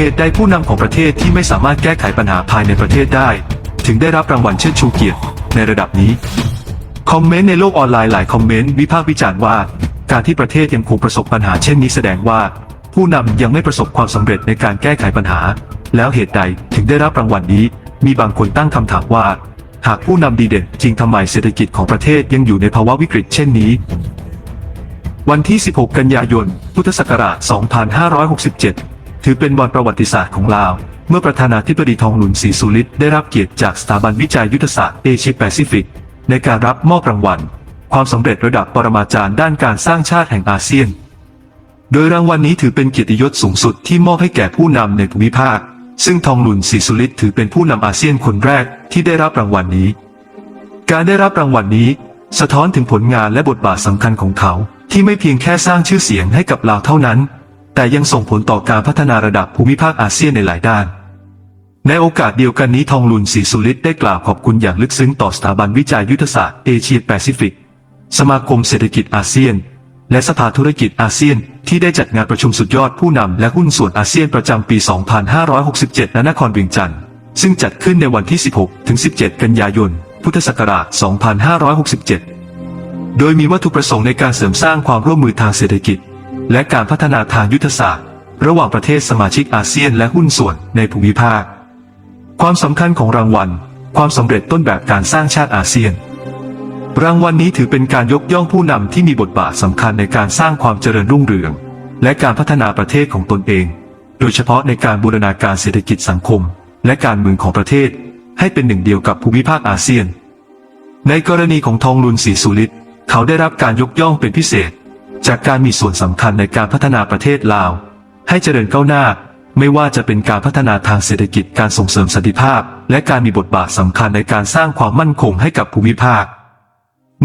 เหตุใดผู้นำของประเทศที่ไม่สามารถแก้ไขปัญหาภายในประเทศได้ ถึงได้รับรางวัลเชิดชูเกียรติในระดับนี้ คอมเมนต์ในโลกออนไลน์หลายคอมเมนต์วิพากษ์วิจารณ์ว่า การที่ประเทศยังคงประสบปัญหาเช่นนี้แสดงว่า ผู้นำยังไม่ประสบความสำเร็จในการแก้ไขปัญหา แล้วเหตุใดถึงได้รับรางวัลนี้ มีบางคนตั้งคำถามว่า หากผู้นำดีเด่นจริงทำไมเศรษฐกิจของประเทศยังอยู่ในภาวะวิกฤตเช่นนี้วันที่ 16 กันยายน พุทธศักราช 2567 ถือเป็นวันประวัติศาสตร์ของลาว เมื่อประธานาธิบดีทองหลุนศรีสุริตได้รับเกียรติจากสถาบันวิจัยยุทธศาสตร์เอเชียแปซิฟิก ในการรับมอบรางวัล ความสำเร็จระดับปรมาจารย์ด้านการสร้างชาติแห่งอาเซียน โดยรางวัลนี้ถือเป็นเกียรติยศสูงสุดที่มอบให้แก่ผู้นำในภูมิภาค ซึ่งทองหลุนศรีสุริตถือเป็นผู้นำอาเซียนคนแรกที่ได้รับรางวัลนี้ การได้รับรางวัลนี้ สะท้อนถึงผลงานและบทบาทสำคัญของเขา ที่ไม่เพียงแค่สร้างชื่อเสียงให้กับลาวเท่านั้น แต่ยังส่งผลต่อการพัฒนาระดับภูมิภาคอาเซียนในหลายด้าน ในโอกาสเดียวกันนี้ทองลุนศรีสุริตได้กล่าวขอบคุณอย่างลึกซึ้งต่อสถาบันวิจัยยุทธศาสตร์เอเชียแปซิฟิก สมาคมเศรษฐกิจอาเซียน และสภาธุรกิจอาเซียน ที่ได้จัดงานประชุมสุดยอดผู้นำและหุ้นส่วนอาเซียนประจำปี 2567ณนครเวียงจันทร์ซึ่งจัดขึ้นในวันที่ 16 ถึง 17 กันยายน พุทธศักราช 2567 โดยมีวัตถุประสงค์ในการเสริมสร้างความร่วมมือทางเศรษฐกิจ และการพัฒนาทางยุทธศาสตร์ ระหว่างประเทศสมาชิกอาเซียนและหุ้นส่วนในภูมิภาค ความสำคัญของรางวัล ความสำเร็จต้นแบบการสร้างชาติอาเซียน รางวัลนี้ถือเป็นการยกย่องผู้นำที่มีบทบาทสำคัญในการสร้างความเจริญรุ่งเรือง และการพัฒนาประเทศของตนเอง โดยเฉพาะในการบูรณาการเศรษฐกิจสังคม และการเมืองของประเทศ ให้เป็นหนึ่งเดียวกับภูมิภาคอาเซียน ในกรณีของทองลุนศรีสุริตเขาได้รับการยกย่องเป็นพิเศษ จากการมีส่วนสำคัญในการพัฒนาประเทศลาว ให้เจริญก้าวหน้า ไม่ว่าจะเป็นการพัฒนาทางเศรษฐกิจการส่งเสริมสันติภาพ และการมีบทบาทสำคัญในการสร้างความมั่นคงให้กับภูมิภาค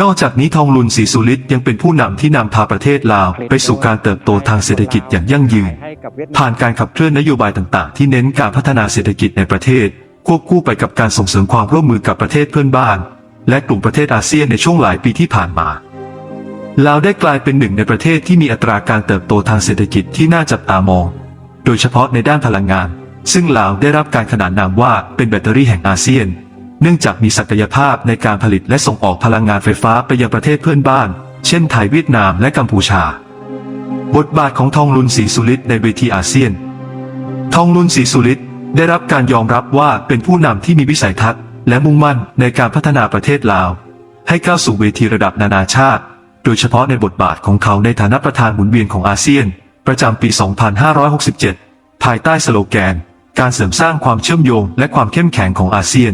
นอกจากนี้ทองลุนศรีสุริตยังเป็นผู้นำที่นำพาประเทศลาว ไปสู่การเติบโตทางเศรษฐกิจอย่างยั่งยืน ผ่านการขับเคลื่อนนโยบายต่างๆ ที่เน้นการพัฒนาเศรษฐกิจในประเทศ ควบคู่ไปกับการส่งเสริมความร่วมมือกับประเทศเพื่อนบ้าน และกลุ่มประเทศอาเซียนในช่วงหลายปีที่ผ่านมา ลาวได้กลายเป็นหนึ่งในประเทศที่มีอัตราการเติบโตทางเศรษฐกิจที่น่าจับตามอง โดยเฉพาะในด้านพลังงาน ซึ่งลาวได้รับการขนานนามว่าเป็นแบตเตอรี่แห่งอาเซียน เนื่องจากมีศักยภาพในการผลิตและส่งออกพลังงานไฟฟ้าไปยังประเทศเพื่อนบ้าน เช่นไทยเวียดนามและกัมพูชา บทบาทของทองลุนศรีสุริตในเวทีอาเซียน ทองลุนศรีสุริตได้รับการยอมรับว่าเป็นผู้นำที่มีวิสัยทัศน์และมุ่งมั่นในการพัฒนาประเทศลาว ให้ก้าวสู่เวทีระดับนานาชาติ โดยเฉพาะในบทบาทของเขาในฐานะประธานหมุนเวียนของอาเซียน ประจำปี 2567 ภายใต้สโลแกน การเสริมสร้างความเชื่อมโยงและความเข้มแข็งของอาเซียน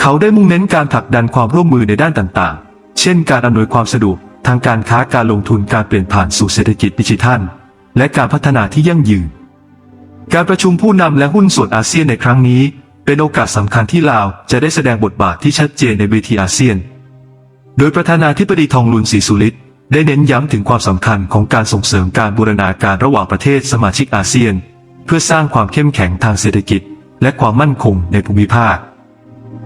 เขาได้มุ่งเน้นการผลักดันความร่วมมือในด้านต่างๆ เช่น การอำนวยความสะดวกทางการค้าการลงทุนการเปลี่ยนผ่านสู่เศรษฐกิจดิจิทัล และการพัฒนาที่ยั่งยืน การประชุมผู้นำและหุ้นส่วนอาเซียนในครั้งนี้ เป็นโอกาสสำคัญที่ลาวจะได้แสดงบทบาทที่ชัดเจนในเวทีอาเซียน โดยประธานาธิบดีทองลุนศรีสุริตได้เน้นย้ำถึงความสำคัญของการส่งเสริมการบูรณาการระหว่างประเทศสมาชิกอาเซียน เพื่อสร้างความเข้มแข็งทางเศรษฐกิจ และความมั่นคงในภูมิภาค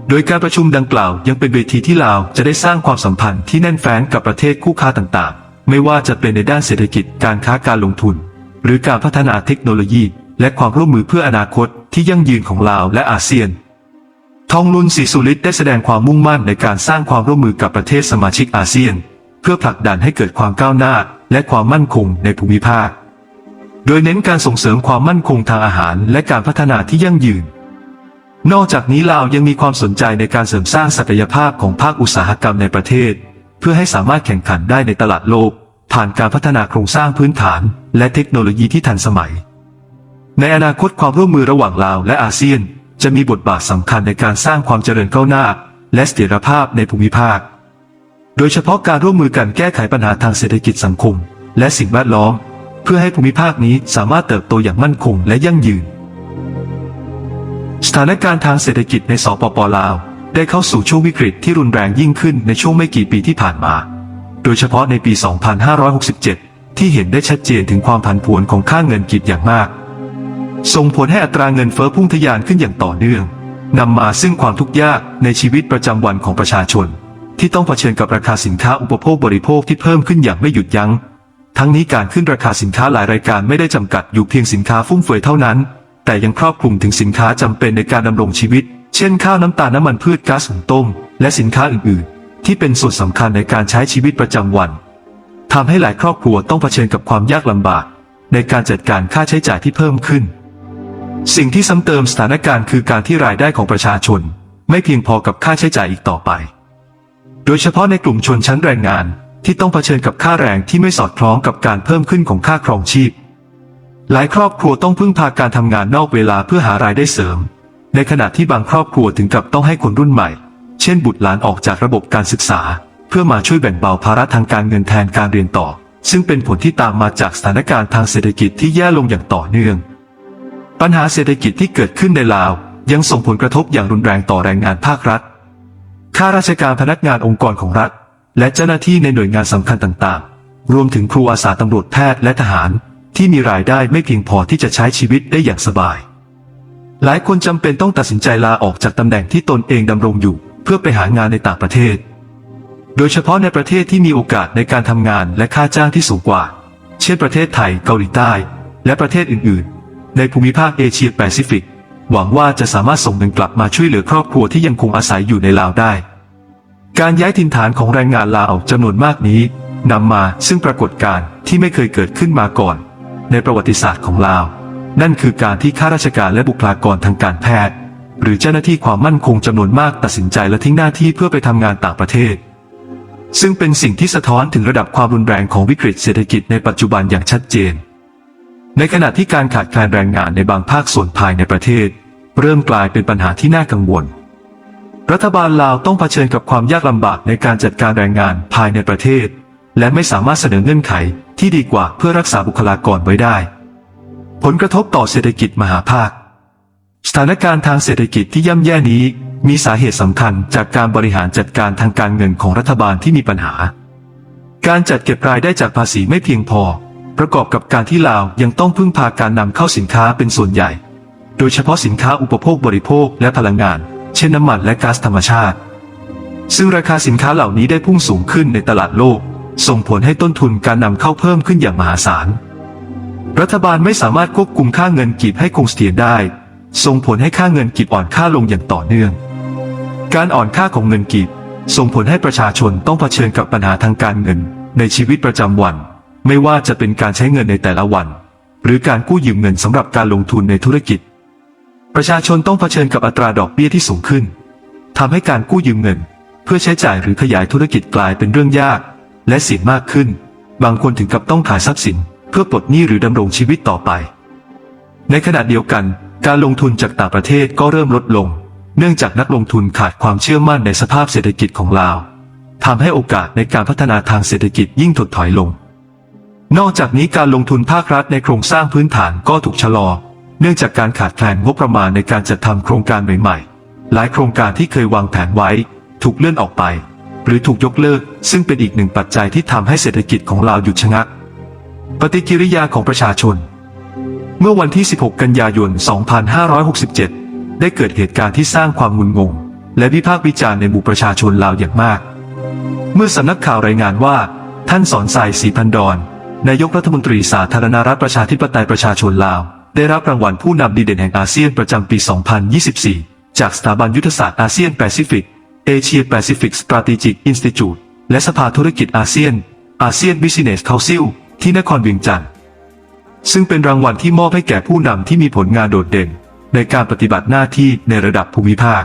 โดยการประชุมดังกล่าวยังเป็นเวทีที่ลาวจะได้สร้างความสัมพันธ์ที่แน่นแฟ้นกับประเทศคู่ค้าต่างๆ ไม่ว่าจะเป็นในด้านเศรษฐกิจการค้าการลงทุน หรือการพัฒนาเทคโนโลยี และความร่วมมือเพื่ออนาคตที่ยั่งยืนของลาวและอาเซียน ทองลุนศรีสุริตได้แสดงความมุ่งมั่นในการสร้างความร่วมมือกับประเทศสมาชิกอาเซียน เพื่อผลักดันให้เกิดความก้าวหน้าและความมั่นคงในภูมิภาค โดยเน้นการส่งเสริมความมั่นคงทางอาหารและการพัฒนาที่ยั่งยืน นอกจากนี้ลาวยังมีความสนใจในการเสริมสร้างศักยภาพของภาคอุตสาหกรรมในประเทศ เพื่อให้สามารถแข่งขันได้ในตลาดโลก ผ่านการพัฒนาโครงสร้างพื้นฐาน และเทคโนโลยีที่ทันสมัย ในอนาคตความร่วมมือระหว่างลาวและอาเซียน จะมีบทบาทสำคัญในการสร้างความเจริญก้าวหน้า และเสถียรภาพในภูมิภาค โดยเฉพาะการร่วมมือกันแก้ไขปัญหาทางเศรษฐกิจสังคม และสิ่งแวดล้อม เพื่อให้ภูมิภาคนี้สามารถเติบโตอย่างมั่นคงและยั่งยืน สถานการณ์ทางเศรษฐกิจในสปปลาว ได้เข้าสู่ช่วงวิกฤตที่รุนแรงยิ่งขึ้นในช่วงไม่กี่ปีที่ผ่านมา โดยเฉพาะในปี 2567 ที่เห็นได้ชัดเจนถึงความผันผวนของค่าเงินกีดอย่างมาก ส่งผลให้อัตราเงินเฟ้อพุ่งทะยานขึ้นอย่างต่อเนื่องนำมาซึ่งความทุกข์ยากในชีวิตประจำวันของประชาชน ที่ต้องเผชิญกับราคาสินค้าอุปโภคบริโภคที่เพิ่มขึ้นอย่างไม่หยุดยัง้ง ทั้งนี้การขึ้นราคาสินค้าหลายรายการไม่ได้จำกัดอยู่เพียงสินค้าฟุ่มเฟือยเท่านั้น แต่ยังครอบคลุมถึงสินค้าจำเป็นในการดำรงชีวิต เช่นข้าวน้ำตาลน้ำมันพืชก๊าซหุงต้ม และสินค้าอื่นๆ ที่เป็นส่วนสำคัญในการใช้ชีวิตประจำวันทำให้หลายครอบครัวต้องเผชิญกับความยากลำบาก ในการจัดการค่าใช้จ่ายที่เพิ่มขึ้น สิ่งที่ซ้ำเติมสถานการณ์คือการที่รายได้ของประชาชน ไม่เพียงพอกับค่าใช้จ่ายอีกต่อไป โดยเฉพาะในกลุ่มชนชั้นแรงงานที่ต้องเผชิญกับค่าแรงที่ไม่สอดคล้องกับการเพิ่มขึ้นของค่าครองชีพ หลายครอบครัวต้องพึ่งพาการทำงานนอกเวลาเพื่อหารายได้เสริม ในขณะที่บางครอบครัวถึงกับต้องให้คนรุ่นใหม่ เช่นบุตรหลานออกจากระบบการศึกษา เพื่อมาช่วยแบ่งเบาภาระทางการเงินแทนการเรียนต่อ ซึ่งเป็นผลที่ตามมาจากสถานการณ์ทางเศรษฐกิจที่แย่ลงอย่างต่อเนื่อง ปัญหาเศรษฐกิจที่เกิดขึ้นในลาว ยังส่งผลกระทบอย่างรุนแรงต่อแรงงานภาครัฐ ข้าราชการพนักงานองค์กรของรัฐ และเจ้าหน้าที่ในหน่วยงานสำคัญต่างๆ รวมถึงครูอาสาตำรวจแพทย์และทหาร ที่มีรายได้ไม่เพียงพอที่จะใช้ชีวิตได้อย่างสบาย หลายคนจำเป็นต้องตัดสินใจลาออกจากตำแหน่งที่ตนเองดำรงอยู่ เพื่อไปหางานในต่างประเทศ โดยเฉพาะในประเทศที่มีโอกาสในการทำงานและค่าจ้างที่สูงกว่า เช่นประเทศไทย เกาหลีใต้ และประเทศอื่นๆ ในภูมิภาคเอเชียแปซิฟิก หวังว่าจะสามารถส่งเงินกลับมาช่วยเหลือครอบครัวที่ยังคงอาศัยอยู่ในลาวได้ การย้ายถิ่นฐานของแรงงานลาวจำนวนมากนี้นำมาซึ่งปรากฏการณ์ที่ไม่เคยเกิดขึ้นมาก่อน ในประวัติศาสตร์ของลาว นั่นคือการที่ข้าราชการและบุคลากรทางการแพทย์ หรือเจ้าหน้าที่ความมั่นคงจำนวนมากตัดสินใจและทิ้งหน้าที่เพื่อไปทำงานต่างประเทศ ซึ่งเป็นสิ่งที่สะท้อนถึงระดับความรุนแรงของวิกฤตเศรษฐกิจในปัจจุบันอย่างชัดเจน ในขณะที่การขาดแคลนแรงงานในบางภาคส่วนภายในประเทศ เริ่มกลายเป็นปัญหาที่น่ากังวล รัฐบาลลาวต้องเผชิญกับความยากลำบากในการจัดการแรงงานภายในประเทศ และไม่สามารถเสนอเงื่อนไขที่ดีกว่าเพื่อรักษาบุคลากรไว้ได้ ผลกระทบต่อเศรษฐกิจมหาภาค สถานการณ์ทางเศรษฐกิจที่ย่ำแย่นี้มีสาเหตุสำคัญจากการบริหารจัดการทางการเงินของรัฐบาลที่มีปัญหา การจัดเก็บรายได้จากภาษีไม่เพียงพอ ประกอบกับการที่ลาวยังต้องพึ่งพาการนำเข้าสินค้าเป็นส่วนใหญ่ โดยเฉพาะสินค้าอุปโภคบริโภคและพลังงาน เช่นน้ำมันและก๊าซธรรมชาติ ซึ่งราคาสินค้าเหล่านี้ได้พุ่งสูงขึ้นในตลาดโลก ส่งผลให้ต้นทุนการนำเข้าเพิ่มขึ้นอย่างมหาศาล รัฐบาลไม่สามารถควบคุมค่าเงินกีบให้คงเสถียรได้ ส่งผลให้ค่าเงินกีบอ่อนค่าลงอย่างต่อเนื่อง การอ่อนค่าของเงินกีบส่งผลให้ประชาชนต้องเผชิญกับปัญหาทางการเงินในชีวิตประจำวัน ไม่ว่าจะเป็นการใช้เงินในแต่ละวัน หรือการกู้ยืมเงินสำหรับการลงทุนในธุรกิจ ประชาชนต้องเผชิญกับอัตราดอกเบี้ยที่สูงขึ้นทำให้การกู้ยืมเงิน เพื่อใช้จ่ายหรือขยายธุรกิจกลายเป็นเรื่องยาก และเสี่ยงมากขึ้น บางคนถึงกับต้องขายทรัพย์สิน เพื่อปลดหนี้หรือดำรงชีวิตต่อไป ในขณะเดียวกัน การลงทุนจากต่างประเทศก็เริ่มลดลง เนื่องจากนักลงทุนขาดความเชื่อมั่นในสภาพเศรษฐกิจของลาวทำให้โอกาสในการพัฒนาทางเศรษฐกิจยิ่งถดถอยลง นอกจากนี้การลงทุนภาครัฐในโครงสร้างพื้นฐานก็ถูกชะลอ เนื่องจากการขาดแคลนงบประมาณในการจัดทำโครงการใหม่ๆ หลายโครงการที่เคยวางแผนไว้ ถูกเลื่อนออกไป หรือถูกยกเลิก ซึ่งเป็นอีกหนึ่งปัจจัยที่ทำให้เศรษฐกิจของลาวหยุดชะงัก ปฏิกิริยาของประชาชน เมื่อวันที่ 16 กันยายน 2567 ได้เกิดเหตุการณ์ที่สร้างความงุนงง และวิพากษ์วิจารณ์ในหมู่ประชาชนลาวอย่างมาก เมื่อสำนักข่าวรายงานว่า ท่านสอนสายสีพันดอน นายกรัฐมนตรีสาธารณรัฐประชาธิปไตยประชาชนลาว ได้รับรางวัลผู้นำดีเด่นแห่งอาเซียนประจำปี 2024 จากสถาบันยุทธศาสตร์อาเซียนแปซิฟิกเอเชียแปซิฟิกสตราทีจิกอินสติจูตและสภาธุรกิจอาเซียนอาเซียนบิสเนสคาซิลที่นครเวียงจันทร์ซึ่งเป็นรางวัลที่มอบให้แก่ผู้นำที่มีผลงานโดดเด่น ในการปฏิบัติหน้าที่ในระดับภูมิภาค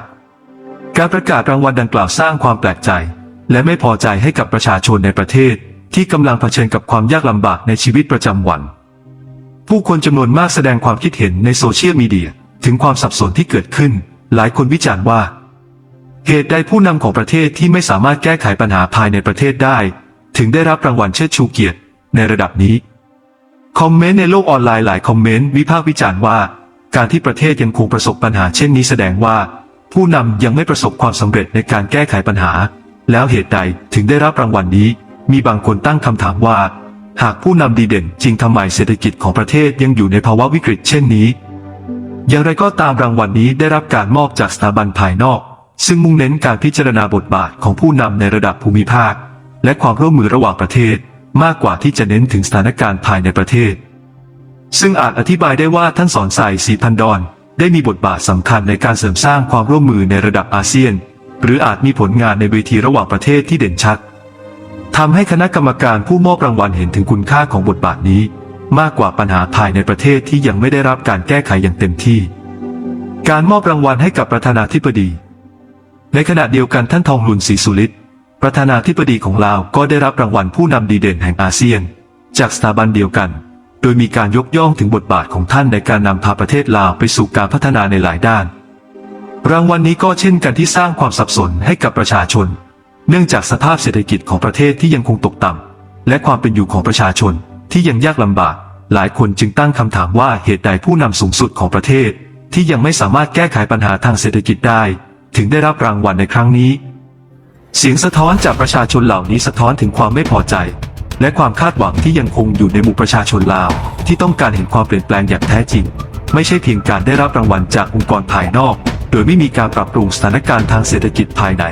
การประกาศรางวัลดังกล่าวสร้างความแปลกใจ และไม่พอใจให้กับประชาชนในประเทศ ที่กำลังเผชิญกับความยากลำบากในชีวิตประจำวัน ผู้คนจำนวนมากแสดงความคิดเห็นในโซเชียลมีเดียถึงความสับสนที่เกิดขึ้น หลายคนวิจารณ์ว่า เหตุใดผู้นำของประเทศที่ไม่สามารถแก้ไขปัญหาภายในประเทศได้ ถึงได้รับรางวัลเชิดชูเกียรติในระดับนี้ คอมเมนต์ในโลกออนไลน์หลายคอมเมนต์วิพากษ์วิจารณ์ว่า การที่ประเทศยังคงประสบปัญหาเช่นนี้แสดงว่า ผู้นำยังไม่ประสบความสำเร็จในการแก้ไขปัญหา แล้วเหตุใดถึงได้รับรางวัลนี้ มีบางคนตั้งคำถามว่า หากผู้นำดีเด่นจริงทำไมเศรษฐกิจของประเทศยังอยู่ในภาวะวิกฤตเช่นนี้ อย่างไรก็ตามรางวัลนี้ได้รับการมอบจากสถาบันภายนอก ซึ่งมุ่งเน้นการพิจารณาบทบาทของผู้นำในระดับภูมิภาค และความร่วมมือระหว่างประเทศ มากกว่าที่จะเน้นถึงสถานการณ์ภายในประเทศ ซึ่งอาจอธิบายได้ว่าท่านสอนใส่สีพันดอนได้มีบทบาทสำคัญในการเสริมสร้างความร่วมมือในระดับอาเซียน หรืออาจมีผลงานในเวทีระหว่างประเทศที่เด่นชัด ทำให้คณะกรรมการผู้มอบรางวัลเห็นถึงคุณค่าของบทบาทนี้ มากกว่าปัญหาภายในประเทศที่ยังไม่ได้รับการแก้ไขอย่างเต็มที่ การมอบรางวัลให้กับประธานาธิบดี ในขณะเดียวกันท่านทองหลุนศรีสุริตประธานาธิบดีของลาวก็ได้รับรางวัลผู้นำดีเด่นแห่งอาเซียน จากสถาบันเดียวกัน โดยมีการยกย่องถึงบทบาทของท่านในการนำพาประเทศลาวไปสู่การพัฒนาในหลายด้าน รางวัลนี้ก็เช่นกันที่สร้างความสับสนให้กับประชาชน เนื่องจากสภาพเศรษฐกิจของประเทศที่ยังคงตกต่ำและความเป็นอยู่ของประชาชนที่ยังยากลำบาก หลายคนจึงตั้งคำถามว่าเหตุใดผู้นำสูงสุดของประเทศ ที่ยังไม่สามารถแก้ไขปัญหาทางเศรษฐกิจได้ ถึงได้รับรางวัลในครั้งนี้ เสียงสะท้อนจากประชาชนเหล่านี้สะท้อนถึงความไม่พอใจ และความคาดหวังที่ยังคงอยู่ในหมู่ประชาชนลาว ที่ต้องการเห็นความเปลี่ยนแปลงอย่างแท้จริง ไม่ใช่เพียงการได้รับรางวัลจากองค์กรภายนอก โดยไม่มีการปรับปรุงสถานการณ์ทางเศรษฐกิจภายใน